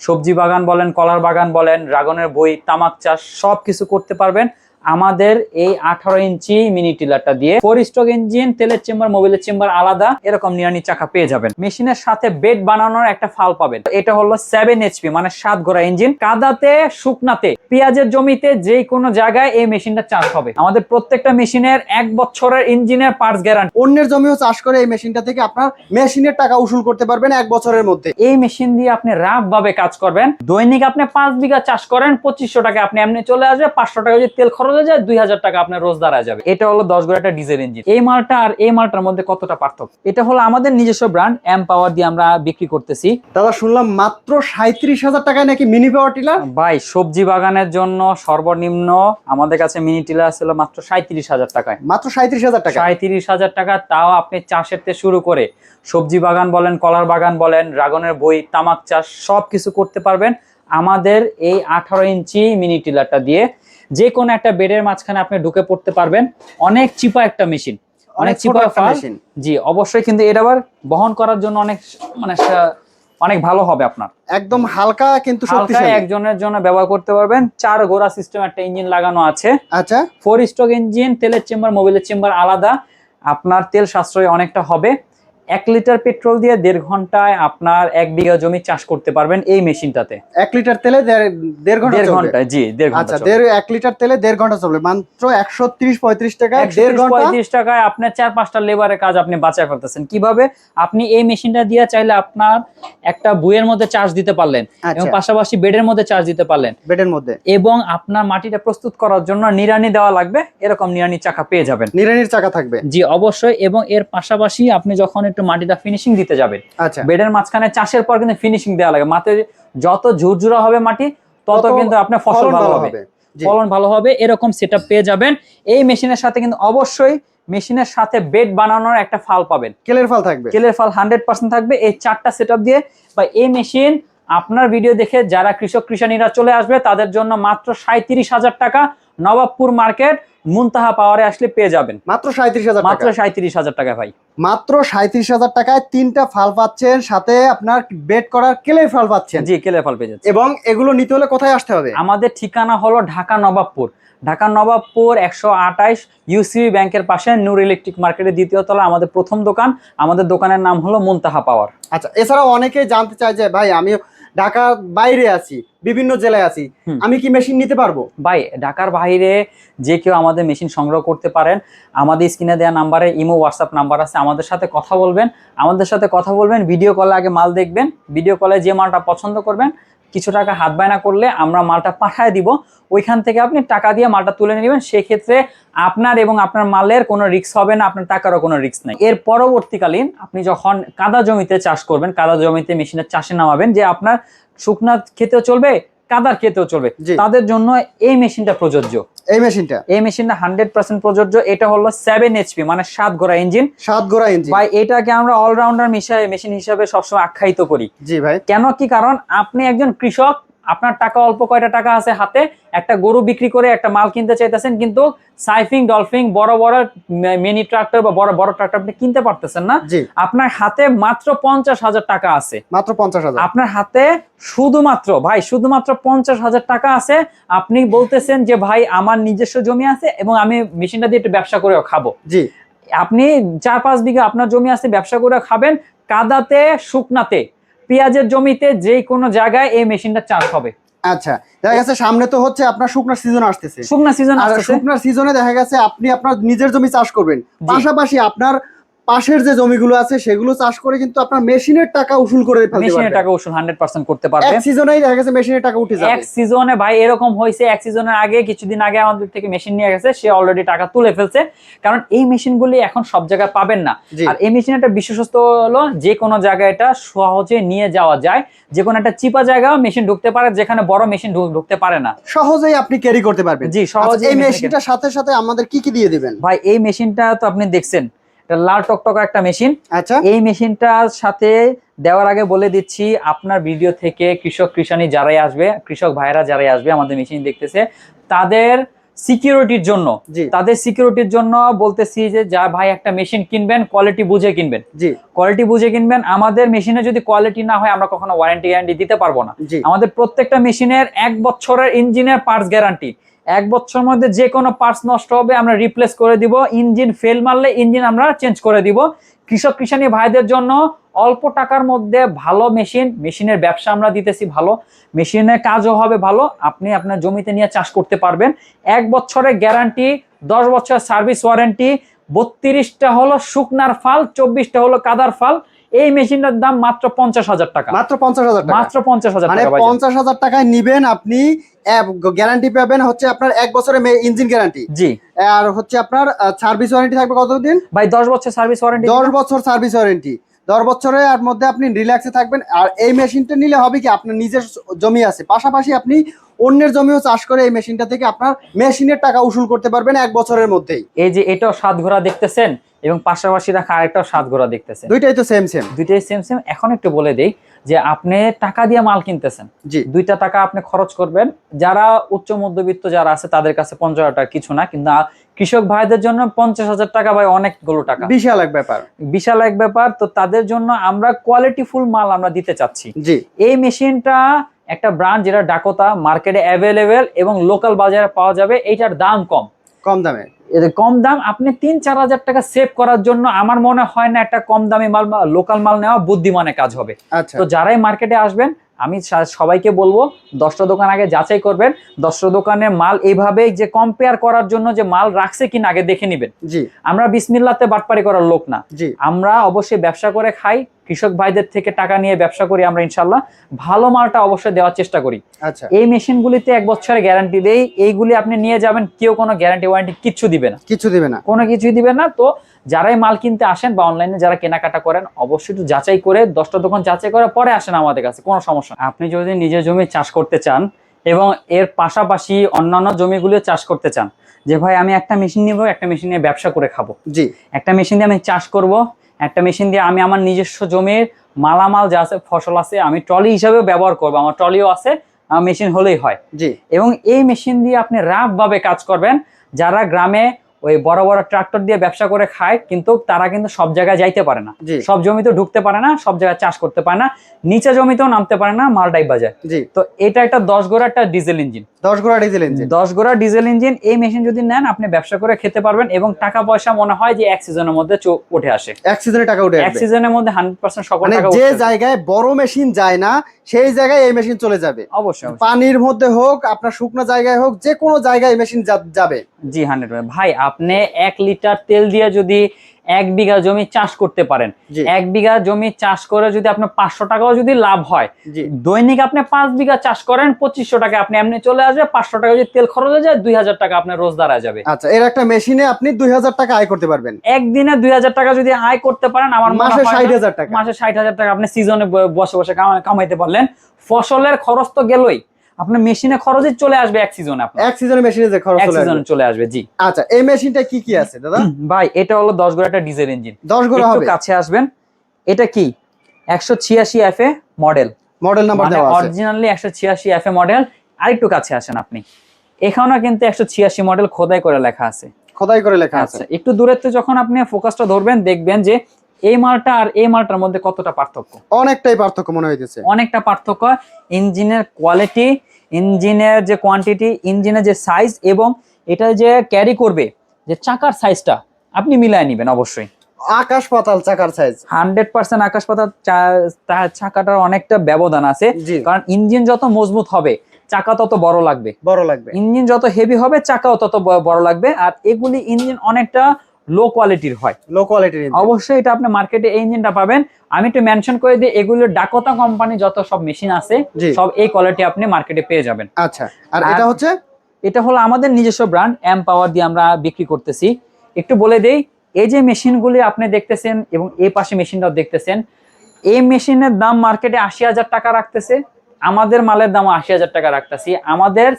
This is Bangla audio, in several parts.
সবজি বাগান বলেন কলার বাগান বলেন ড্রাগনের বই তামাক চাষ সব কিছু করতে পারবেন। আমাদের এই আঠারো ইঞ্চি মিনি টিলারটা দিয়ে ফোর স্ট্রোক ইঞ্জিন তেলের চেম্বার মোবিলের চেম্বার আলাদা এরকম নিরানি চাকা পেয়ে যাবেন। মেশিনের সাথে বেড বানানোর একটা ফাল পাবেন। এটা হলো সেভেন এইচপি মানে সাত ঘোড়া ইঞ্জিন কাদাতে শুকনাতে পেঁয়াজের জমিতে যে কোনো জায়গায় এই মেশিনটা চাষ হবে। আমাদের প্রত্যেকটা মেশিনের এক বছরের ইঞ্জিনের পার্টস গ্যারান্টি অন্যের জমিও চাষ করে এই মেশিনটা থেকে আপনার মেশিনের টাকা উসুল করতে পারবেন এক বছরের মধ্যে। এই মেশিন দিয়ে আপনি রাফ ভাবে কাজ করবেন। দৈনিক আপনি পাঁচ বিঘা চাষ করেন পঁচিশশো টাকা আপনি এমনি চলে আসবে পাঁচশো টাকা যদি তেল খরচ হয়ে যায় দুই হাজার টাকা আপনার রোজ দাঁড়া যাবে। এটা হলো দশ গোড়া একটা ডিজেল ইঞ্জিন। এই মালটা আর এই মালটার মধ্যে কতটা পার্থক্য? এটা হলো আমাদের নিজস্ব ব্র্যান্ড এম পাওয়ার দিয়ে আমরা বিক্রি করতেছি। দাদা শুনলাম মাত্র সাঁত্রিশ হাজার টাকায় নাকি মিনি পাওয়ার টিলার? ভাই সবজি বাগানের জন্য সর্বনিম্ন আমাদের কাছে মিনি টিলার ছিল মাত্র সাঁত্রিশ হাজার টাকায়। মাত্র সাঁত্রিশ হাজার টাকা? সাঁত্রিশ হাজার টাকা তাও আপনি চাষের থেকে শুরু করে সবজি বাগান বলেন কলার বাগান বলেন ড্রাগনের বই তামাক চাষ সব কিছু করতে পারবেন আমাদের এই আঠারো ইঞ্চি মিনি টিলারটা দিয়ে। যে কোনো একটা বেডের মাঝখানে আপনি ঢুকে পড়তে পারবেন। অনেক চিপা একটা মেশিন। অনেক চিপা মেশিন। জি অবশ্যই কিন্তু এটা আবার বহন করার জন্য অনেক মানে অনেক ভালো হবে আপনার। একদম হালকা কিন্তু শক্তিশালী। একজনের জন্য ব্যবহার করতে পারবেন। চার ঘোড়া সিস্টেম একটা ইঞ্জিন লাগানো আছে। আচ্ছা। ফোর স্ট্রোক ইঞ্জিন তেলের চেম্বার মোবিলের চেম্বার আলাদা। আপনার তেল সাশ্রয় অনেকটা হবে। এক লিটার পেট্রোল দিয়ে দেড় ঘন্টায় আপনার এক বিঘা জমি চাষ করতে পারবেন এই মেশিনটাতে। এক লিটার তেলে দেড়- ঘণ্টা দেড়। ঘন্টায় জি দেড় ঘণ্টা আচ্ছা দেড় এক লিটার তেলে দেড় ঘণ্টা চলবে। মাত্র একশো তিরিশ পঁয়ত্রিশ টাকায় দেড় ঘণ্টা? পঁয়ত্রিশ টাকায় আপনার চার পাঁচটা লেবারের কাজ আপনি বাঁচায় ফেলতেছেন। কীভাবে? আপনি এই মেশিনটা দিয়ে চাইলে আপনার একটা বইয়ের মধ্যে চার্জ দিতে পারলেন এবং আচ্ছা পাশাপাশি বেডের মধ্যে চার্জ দিতে পারলেন। বেডের মধ্যে। এবং আপনার মাটিটা প্রস্তুত করার জন্য নিরানি দেওয়া লাগবে এরকম নিড়ানি চাকা পেয়ে যাবেন। নিরানির চাকা থাকবে। জি অবশ্যই। এবং এর পাশাপাশি আপনি যখন একটু মাটিটা ফিনিশিং দিতে যাবেন আচ্ছা। বেডের মাঝখানে চাষের পর কিন্তু ফিনিশিং দেওয়া লাগে। মাঠে যত ঝুরঝুরা হবে মাটি তত কিন্তু আপনার ফসল ভালো হবে। ফলন ভালো হবে এরকম সেটআপ পেয়ে যাবেন। এই মেশিনের সাথে কিন্তু অবশ্যই মেশিনের সাথে বেড বানানোর একটা ফাল পাবেন। কেলের ফল থাকবে? কেলের ফাল হান্ড্রেড পার্সেন্ট থাকবে। এই চারটা সেটআপ দিয়ে বা এই মেশিন আপনার ভিডিও দেখে যারা কৃষক কৃষানীরা চলে আসবে তাদের জন্য মাত্র সাঁত্রিশ হাজার টাকা নবাবপুর মার্কেট মুনতাহা পাওয়ারে আসলে পেয়ে যাবেন। মাত্র সাঁত্রিশ হাজার মাত্র সাঁত্রিশ হাজার টাকা ভাই। মাত্র সাঁত্রিশ হাজার টাকায় তিনটা ফাল পাচ্ছেন সাথে আপনার বেড করার কেলের ফাল পাচ্ছেন। জি কেলের ফাল পেয়ে যাচ্ছে। এবং এগুলো নিতে হলে কোথায় আসতে হবে? আমাদের ঠিকানা হলো ঢাকা নবাবপুর। ঢাকা নবাবপুর একশো আঠাইশ ইউসিবি ব্যাংকের পাশে নূর ইলেকট্রিক মার্কেটের দ্বিতীয় তলা আমাদের প্রথম দোকান। আমাদের দোকানের নাম হলো মুনতাহা পাওয়ার। আচ্ছা এছাড়াও অনেকেই জানতে চায় যে ভাই আমি ঢাকার বাইরে আছি বিভিন্ন জেলায় আছি। আমি কি মেশিন নিতে পারব? ভাই ঢাকার বাইরে যে কেউ আমাদের মেশিন সংগ্রহ করতে পারেন আমাদের স্ক্রিনে দেওয়া নাম্বারে ইমো হোয়াটসঅ্যাপ নাম্বার আছে আমাদের সাথে কথা বলবেন। আমাদের সাথে কথা বলবেন ভিডিও কলে আগে মাল দেখবেন ভিডিও কলে যে মালটা পছন্দ করবেন কিছু টাকা হাত বায়না করলে আমরা মালটা পাঠায় দিব, ওইখান থেকে আপনি টাকা দিয়ে মালটা তুলে নেবেন। সেক্ষেত্রে আপনার এবং আপনার মালের কোনো রিক্স হবে না, আপনার টাকারও কোনো রিক্স নেই। এর পরবর্তীকালীন আপনি যখন কাদা জমিতে চাষ করবেন, কাদা জমিতে মেশিনের চাষে নামাবেন, যে আপনার শুকনা খেতেও চলবে কাদার খেতেও চলবে। তাদের জন্য এই মেশিনটা প্রযোজ্য। এই মেশিনটা? এই মেশিনটা হান্ড্রেড পার্সেন্ট প্রযোজ্য। এটা হলো সেভেন এইচপি মানে সাত ঘোড়া ইঞ্জিন। সাত ঘোড়া ইঞ্জিন। ভাই এটাকে আমরা অলরাউন্ডার মেশিন হিসাবে সবসময় আখ্যায়িত করি। জি ভাই। কেন কি কারণ? আপনি একজন কৃষক আপনার টাকা অল্প কয়টা টাকা আছে হাতে একটা গরু বিক্রি করে একটা মাল কিনতে চাইতেছেন কিন্তু সাইফিং ডলফিং বড় বড় মিনি ট্রাক্টর বা বড় বড় ট্রাক্টর আপনি কিনতে পারতেছেন না। আপনার হাতে মাত্র পঞ্চাশ হাজার টাকা আছে। মাত্র পঞ্চাশ হাজার। আপনার হাতে শুধুমাত্র ভাই শুধুমাত্র পঞ্চাশ হাজার টাকা আছে। আপনি বলতেছেন যে ভাই আমার নিজস্ব জমি আছে এবং আমি মেশিনটা দিয়ে একটু ব্যবসা করেও খাব। জি। আপনি চার পাঁচ বিঘা আপনার জমি আছে ব্যবসা করে খাবেন। কাদাতে শুকনাতে পেঁয়াজের জমিতে যে কোনো জায়গায় এই মেশিনটা চাষ হবে। আচ্ছা দেখা গেছে সামনে তো হচ্ছে আপনার শুকনার সিজন আসতেছে। শুকনা সিজন আর শুকনার সিজনে দেখা গেছে আপনি আপনার নিজের জমি চাষ করবেন। পাশাপাশি আপনার পাশের যে জমিগুলো আছে সেগুলো চাষ করে কিন্তু আপনার মেশিনের টাকা উসুল করে ফেলতে মেশিনের টাকা উসুল হান্ড্রেড পার্সেন্ট করতে এক সিজনেই দেখা গেছে মেশিনের টাকা উঠে যাবে। এক সিজনে ভাই এরকম হয়েছে এক সিজনের আগে কিছুদিন আগে আমাদের থেকে মেশিন নিয়ে গেছে সে অলরেডি টাকা তুলে ফেলছে। কারণ এই মেশিনগুলি এখন সব জায়গায় পাবেন না। আর এই মেশিন একটা বিশেষত্ব হলো যে কোনো জায়গায় এটা সহজে নিয়ে যাওয়া যায়। যে কোনো একটা চিপা জায়গাও মেশিন ঢুকতে পারে যেখানে বড় মেশিন ঢুকতে পারে না। সহজেই আপনি ক্যারি করতে পারবেন। জি আচ্ছা, সহজে এই মেশিনটার সাথে সাথে আমাদের কি কি দিয়ে দিবেন? ভাই এই মেশিনটা তো আপনি দেখছেন। এটা লাল টকটক একটা মেশিন। আচ্ছা। এই মেশিনটার সাথে দেওয়ার আগে বলে দিচ্ছি আপনার ভিডিও থেকে কৃষক কৃষানি যারাই আসবে কৃষক ভাইরা যারাই আসবে আমাদের মেশিন দেখতেছে তাদের সিকিউরিটির জন্য তাদের সিকিউরিটির জন্য বলতেছি যে যা ভাই একটা মেশিন কিনবেন কোয়ালিটি বুঝে কিনবেন। জি। কোয়ালিটি বুঝে কিনবেন আমাদের মেশিনে যদি কোয়ালিটি না হয় আমরা কখনো ওয়ারেন্টি গ্যারান্টি দিতে পারব না। আমাদের প্রত্যেকটা মেশিনের এক বছরের ইঞ্জিনের পার্টস গ্যারান্টি এক বছর মধ্যে যে কোনো পার্টস নষ্ট হবে আমরা রিপ্লেস করে দিব। ইঞ্জিন ফেল মারলে ইঞ্জিন আমরা চেঞ্জ করে দিব। কৃষক কৃষানি ভাইদের জন্য অল্প টাকার মধ্যে ভালো মেশিন মেশিনের ব্যবসা আমরা দিতেছি ভালো। মেশিনের কাজও হবে ভালো। আপনি আপনার জমিতে নিয়ে চাষ করতে পারবেন। এক বছরের গ্যারান্টি দশ বছর সার্ভিস ওয়ারেন্টি বত্রিশটা হলো শুকনার ফাল চব্বিশটা হলো কাদার ফাল। এই মেশিনটার দাম মাত্র পঞ্চাশ হাজার টাকা। মাত্র পঞ্চাশ হাজার মাত্র পঞ্চাশ হাজার মানে। পঞ্চাশ হাজার টাকায় নিবেন আপনি গ্যারান্টি পাবেন হচ্ছে আপনার এক বছরের ইঞ্জিন গ্যারান্টি। জি। আর হচ্ছে আপনার সার্ভিস ওয়ারেন্টি থাকবে কতদিন? ভাই দশ বছর সার্ভিস ওয়ারেন্টি দশ বছর সার্ভিস ওয়ারেন্টি। দশ বছরের মধ্যে আপনি রিল্যাক্সে থাকবেন। আর এই মেশিনটা নিলে হবে কি আপনার নিজের জমি আছে। পাশাপাশি আপনি অন্যের জমিও চাষ করে এই মেশিনটা থেকে আপনার মেশিনের টাকা উসুল করতে পারবেন এক বছরের মধ্যেই। এই যে এটাও সাত ঘোড়া দেখতেছেন এবং পাশাপাশি রাখা আরেকটাও সাত ঘোড়া দেখতেছেন। দুইটাই তো সেম সেম দুইটাই সেম সেম এখন একটু বলে দেই যে আপনি টাকা দিয়ে মাল কিনতেছেন। জি। দুইটা টাকা আপনি খরচ করবেন। যারা উচ্চ মধ্যবিত্ত যারা আছে তাদের কাছে পঞ্চাশ হাজার টাকা কিছু না কিন্তু কৃষক ভাইদের জন্য পঞ্চাশ হাজার টাকা ভাই অনেকগুলো টাকা। বিশাল এক ব্যাপার। বিশাল এক ব্যাপার। তো তাদের জন্য আমরা কোয়ালিটি ফুল মাল আমরা দিতে চাচ্ছি। জি। এই মেশিনটা একটা ব্র্যান্ড যেটা ডাকোতা মার্কেটে অ্যাভেলেবেল এবং লোকাল বাজারে পাওয়া যাবে এইটার দাম কম। কম দামে। কম দাম আপনি তিন চার হাজার টাকা সেভ করার জন্য আমার মনে হয় না একটা কম দামি মাল লোকাল মাল নেওয়া বুদ্ধিমানের কাজ হবে। আচ্ছা। তো যারাই মার্কেটে আসবেন আমি সবাইকে বলব দশটা দোকান আগে যাচাই করবেন দশটা দোকানে মাল এইভাবে যে কম্পেয়ার করার জন্য যে মাল রাখছে কিনা আগে দেখে নিবেন। জি। আমরা বিসমিল্লাতে বাটপারি করার লোক না। জি। আমরা অবশ্যই ব্যবসা করে খাই কৃষক ভাইদের থেকে টাকা নিয়ে ব্যবসা করি আমরা ইনশাল্লাহ ভালো মালটা অবশ্যই দেওয়ার চেষ্টা করি। আচ্ছা। এই মেশিনগুলিতে এক বছরের গ্যারান্টি দেই এইগুলি আপনি নিয়ে যাবেন কেউ কোনো গ্যারান্টি ওয়ারেন্টি কিছু দিবে না। কিছু দিবে না। কোনো কিছুই দিবে না তো যারাই মাল কিনতে আসেন বা অনলাইনে যারা কেনাকাটা করেন অবশ্যই একটু যাচাই করে দশটা দোকান যাচাই করে পরে আসেন আমাদের কাছে কোনো সমস্যা। আপনি যদি নিজের জমি চাষ করতে চান এবং এর পাশাপাশি অন্যান্য জমিগুলো চাষ করতে চান যে ভাই আমি একটা মেশিন নিব একটা মেশিন নিয়ে ব্যবসা করে খাব। জি। একটা মেশিন দিয়ে আমি চাষ করব একটা মেশিন দিয়ে আমি আমার নিজস্ব জমির মালামাল যা আছে ফসল আছে আমি ট্রলি হিসাবেও ব্যবহার করব। আমার ট্রলিও আছে মেশিন হলেই হয়। জি। এবং এই মেশিন দিয়ে আপনি রাফভাবে কাজ করবেন। যারা গ্রামে ওই বড় বড় ট্রাক্টর দিয়ে ব্যবসা করে খায় কিন্তু তারা কিন্তু সব জায়গায় যাইতে পারে না। সব জমিতে ঢুকতে পারে না সব জায়গায় চাষ করতে পারে না নিচে জমিতেও নামতে পারে না মালটাই বাজায়। জি। তো এটা একটা দশ গোড়া একটা ডিজেল ইঞ্জিন দশ গোড়া ডিজেল ইঞ্জিন দশ গোড়া ডিজেল ইঞ্জিন এই মেশিন যদি নেন আপনি ব্যবসা করে খেতে পারবেন এবং টাকা পয়সা মনে হয় যে এক সিজনের মধ্যে উঠে আসে। এক সিজনে টাকা উঠে এক সিজনের মধ্যে হান্ড্রেড পার্সেন্ট সকল মানে টাকা যে জায়গায় বড় মেশিন যায় না সেই জায়গায় এই মেশিন চলে যাবে। অবশ্যই। পানির মধ্যে হোক আপনার শুকনো জায়গায় হোক যে কোনো জায়গায় এই মেশিন যাবে। জি হান্ড্রেড ভাই আপনি এক লিটার তেল দিয়ে যদি এক বিঘা জমি চাষ করতে পারেন। এক বিঘা জমি চাষ করে যদি আপনার পাঁচশো টাকাও যদি লাভ হয় দৈনিক আপনি পাঁচ বিঘা চাষ করেন পঁচিশশো টাকা আপনি এমনি চলে আসবে পাঁচশো টাকা যদি তেল খরচ হয়ে যায় দুই হাজার টাকা আপনার রোজ দাঁড়া যাবে। আচ্ছা এর একটা মেশিনে আপনি দুই হাজার টাকা আয় করতে পারবেন। একদিনে দুই হাজার টাকা যদি আয় করতে পারেন আমার মাসে ষাট হাজার টাকা। মাসে ষাট হাজার টাকা আপনি সিজনে বসে বসে কামাইতে পারলেন। ফসলের খরচ তো গেলই। আপনার মেশিনে খরচই চলে আসবে এক সিজনে আপনার। এক সিজনে মেশিনে যে খরচ চলে আসবে। চলে আসবে জি। আচ্ছা এই মেশিনটা কি কি আছে দাদা? ভাই এটা হলো দশ গোড়া একটা ডিজেল ইঞ্জিন। দশ গোড়া একটু হবে। কাছে আসবেন। এটা কি? একশো ছিয়াশি F A model model number দেওয়া আছে। অরিজিনালি একশো ছিয়াশি এফ এ মডেল আরেকটু কাছে আসেন আপনি। এখানেও কিন্তু একশো ছিয়াশি মডেল খোদাই করে লেখা আছে। খোদাই করে লেখা আছে। আচ্ছা একটু দূরেতে যখন আপনি ফোকাসটা ধরবেন দেখবেন যে এই মালটা আর এই মালটার মধ্যে কতটা পার্থক্য? অনেকটাই পার্থক্য মনে হইতেছে। অনেকটা পার্থক্য ইঞ্জিনের কোয়ালিটি ইঞ্জিনের যে কোয়ান্টিটি ইঞ্জিনের যে সাইজ এবং এটা যে ক্যারি করবে যে চাকার সাইজটা আপনি মিলায় নেবেন অবশ্যই। আকাশ পাতাল চাকার সাইজ হান্ড্রেড পার্সেন্ট আকাশ তা- চাকাটার অনেকটা ব্যবধান আছে। কারণ ইঞ্জিন যত মজবুত হবে চাকা তত বড় লাগবে। বড় লাগবে। ইঞ্জিন যত হেভি হবে চাকাও তত বড় লাগবে। আর এগুলি ইঞ্জিন অনেকটা লো কোয়ালিটির হয়। লো কোয়ালিটির অবশ্যই এটা আপনি মার্কেটে এই ইঞ্জিনটা পাবেন। আমি একটু মেনশন করে দিই এগুলো ডাকোতা কোম্পানি যত সব মেশিন আছে সব এই কোয়ালিটি আপনি মার্কেটে পেয়ে যাবেন। আচ্ছা আর এটা হচ্ছে? এটা হলো আমাদের নিজস্ব ব্র্যান্ড এম পাওয়ার দিয়ে আমরা বিক্রি করতেছি। একটু বলে দেই এই যে মেশিনগুলি আপনি দেখতেছেন এবং এই পাশে মেশিনটাও দেখতেছেন এই মেশিনের দাম মার্কেটে আশি হাজার টাকা রাখতেছে। আমাদের মালের দাম আশি হাজার টাকা রাখতেছি। আমাদের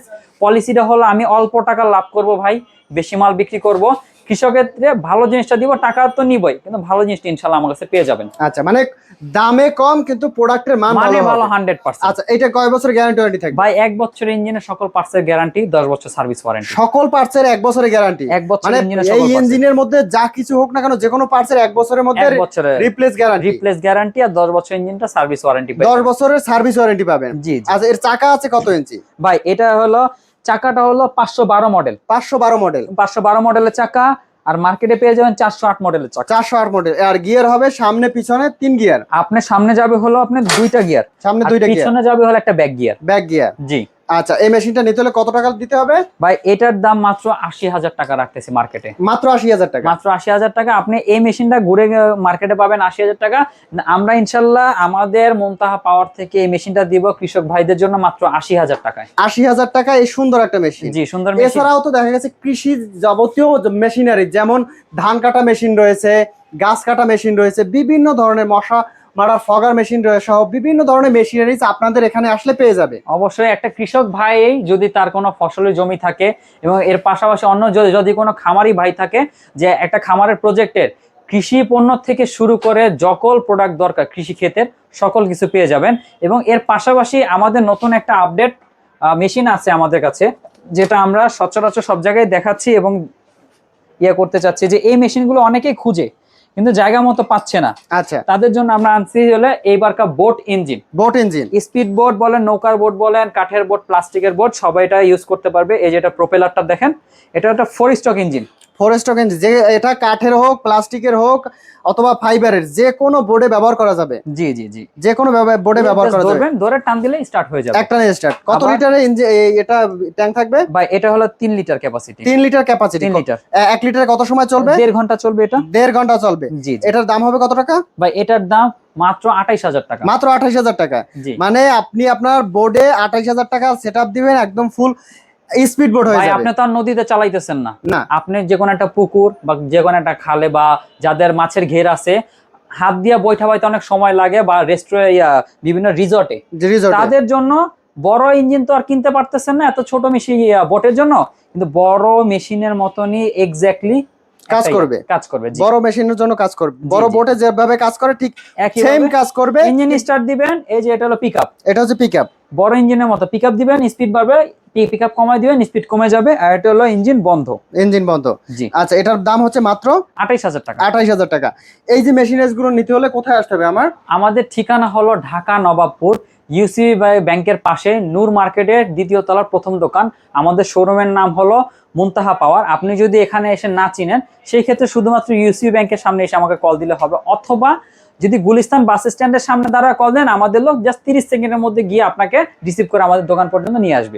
পলিসিটা হলো আমি অল্প টাকা লাভ করব ভাই বেশি মাল বিক্রি করব। কৃষকের ক্ষেত্রে ভালো জিনিসটা দিব টাকা তো নিবই কিন্তু ভালো জিনিসটা ইনশাল্লাহ আমার কাছে পেয়ে যাবেন। আচ্ছা মানে দামে কম কিন্তু প্রোডাক্টের মান মানে ভালো ভালো হবে। হান্ড্রেড পার্সেন্ট আচ্ছা এটা কয় বছর গ্যারান্টি ওয়ারেন্টি থাকবে? ভাই এক বছর ইঞ্জিনের সকল পার্টসের গ্যারান্টি দশ বছর সার্ভিস ওয়ারেন্টি সকল পার্টসের এক বছরের গ্যারান্টি এক বছর মানে ইঞ্জিনের এই সকল এর। ইঞ্জিনের মধ্যে যা কিছু হোক না কেন যে কোনো পার্টসের এক বছরের মধ্যে রিপ্লেস গ্যারান্টি রিপ্লেস গ্যারান্টি আর দশ বছর ইঞ্জিনটা সার্ভিস ওয়ারেন্টি দশ বছরের সার্ভিস ওয়ারেন্টি পাবেন। জি। আচ্ছা এর চাকা আছে কত ইঞ্চি ভাই এটা হলো চাকাটা হলো পাঁচশো বারো মডেল পাঁচশো বারো মডেল পাঁচশো বারো মডেলের চাকা আর মার্কেটে পেয়ে যাবেন চারশো আট মডেলের চাকা। চারশো আট মডেল আর গিয়ার হবে সামনে পিছনে তিন গিয়ার আপনি সামনে যাবে হলো আপনার দুইটা গিয়ার সামনে দুইটা পিছনে যাবে হলো একটা ব্যাক গিয়ার ব্যাক গিয়ার জি। আচ্ছা এই মেশিনটা নিতে হলে কত টাকা দিতে হবে? ভাই এটার দাম মাত্র আশি হাজার টাকা রাখতেছি মার্কেটে। মাত্র আশি হাজার টাকা। মাত্র আশি হাজার টাকা। আপনি এই মেশিনটা ঘুরে মার্কেটে পাবেন আশি হাজার টাকা। আমরা ইনশাল্লাহ আমাদের মন্তাহা পাওয়ার থেকে এই মেশিনটা দিব কৃষক ভাইদের জন্য মাত্র আশি হাজার টাকায়। আশি হাজার টাকা এই সুন্দর একটা মেশিন। জি সুন্দর মেশিন। এছাড়াও তো দেখা গেছে কৃষি যাবতীয় মেশিনারি যেমন ধান কাটা মেশিন রয়েছে গাছ কাটা মেশিন রয়েছে বিভিন্ন ধরনের মশা মারার ফগার মেশিন সহ বিভিন্ন ধরনের মেশিনারিজ আপনাদের এখানে আসলে পেয়ে যাবে। অবশ্যই একটা কৃষক ভাই যদি তার কোনো ফসলের জমি থাকে এবং এর পাশাপাশি অন্য যদি কোনো খামারি ভাই থাকে যে একটা খামারের প্রজেক্টের কৃষি পণ্য থেকে শুরু করে সকল প্রোডাক্ট দরকার কৃষি ক্ষেতের, সকল কিছু পেয়ে যাবেন। এবং এর পাশাপাশি আমাদের নতুন একটা আপডেট মেশিন আছে আমাদের কাছে, যেটা আমরা সচরাচর সব জায়গায় দেখাচ্ছি এবং ইয়ে করতে চাচ্ছি যে এই মেশিনগুলো অনেকেই খুঁজে। কিন্তু জায়গা মতো পাচ্ছে না। আচ্ছা। তাদের জন্য আমরা আনছি হলে এইবারকার boat engine. Boat engine. Speed boat বলেন নৌকার বোট বলেন কাঠের বোট প্লাস্টিকের বোট সবাই এটা ইউজ করতে পারবে। এই যেটা প্রোপেলারটা দেখেন এটা একটা four stroke engine forest engine যে এটা কাঠের হোক প্লাস্টিকের হোক অথবা ফাইবারের যে কোনো বোর্ডে ব্যবহার করা যাবে। জি জি জি। যে কোনো বোর্ডে ব্যবহার করা যাবে। ধরে টান দিলে স্টার্ট হয়ে যাবে। একটা স্টার্ট কত লিটারের এটা ট্যাঙ্ক থাকবে? ভাই এটা হলো তিন লিটার ক্যাপাসিটি তিন লিটার ক্যাপাসিটি তিন লিটার। এক লিটার কত সময় চলবে? দেড় ঘণ্টা চলবে এটা? দেড় ঘণ্টা চলবে। জি এটার দাম হবে কত টাকা? ভাই এটার দাম মাত্র আঠাইশ হাজার টাকা। মাত্র আঠাইশ হাজার টাকা। মানে আপনি আপনার বোর্ডে আঠাইশ হাজার টাকা সেট আপ দিবেন একদম ফুল স্পিড বোর্ড হয়ে যাবে। আপনি তো আর নদীতে চালাইতেছেন না। না। আপনি যে কোনো একটা পুকুর বা যে কোনো একটা খালে বা যাদের মাছের ঘের আছে হাত দিয়া বৈঠা বাইতে অনেক সময় লাগে বা রেস্টুরেন্ট বিভিন্ন রিসর্টে। তাদের জন্য বড় ইঞ্জিন তো আর কিনতে পারতেছেন না এত ছোট মেশিন বোটের জন্য। কিন্তু বড় মেশিনের মতনই এক্স্যাক্টলি কাজ করবে। কাজ করবে বড় মেশিনের জন্য কাজ করবে। বড়। বোটে যেভাবে কাজ করে ঠিক সেম কাজ করবে। ইঞ্জিন স্টার্ট দিবেন এই যে এটা হলো পিকআপ এটা হচ্ছে পিক আপ বড় ইঞ্জিনের মতো পিকআপ দিবেন স্পিড বাড়বে পিক আপ কমাই দিবেন স্পিড কমে যাবে আর এটা হলো ইঞ্জিন বন্ধ। ইঞ্জিন বন্ধ। জি। আচ্ছা এটার দাম হচ্ছে মাত্র আঠাইশ হাজার টাকা। আঠাইশ হাজার টাকা। এই যে মেশিনারিজগুলো নিতে হলে কোথায় আসতে হবে আমার? আমাদের ঠিকানা হলো ঢাকা নবাবপুর ইউসি ব্যাংকের পাশে নূর মার্কেটের দ্বিতীয় তলার প্রথম দোকান। আমাদের শোরুমের নাম হলো মুনতাহা পাওয়ার। আপনি যদি এখানে এসে না চিনেন সেই ক্ষেত্রে শুধুমাত্র ইউসি ব্যাংকের সামনে এসে আমাকে কল দিলে হবে অথবা যদি গুলিস্তান বাস স্ট্যান্ডের সামনে দাঁড়া কল দেন, আমাদের লোক জাস্ট তিরিশ সেকেন্ডের মধ্যে গিয়ে আপনাকে রিসিভ করে আমাদের দোকান পর্যন্ত নিয়ে আসবে।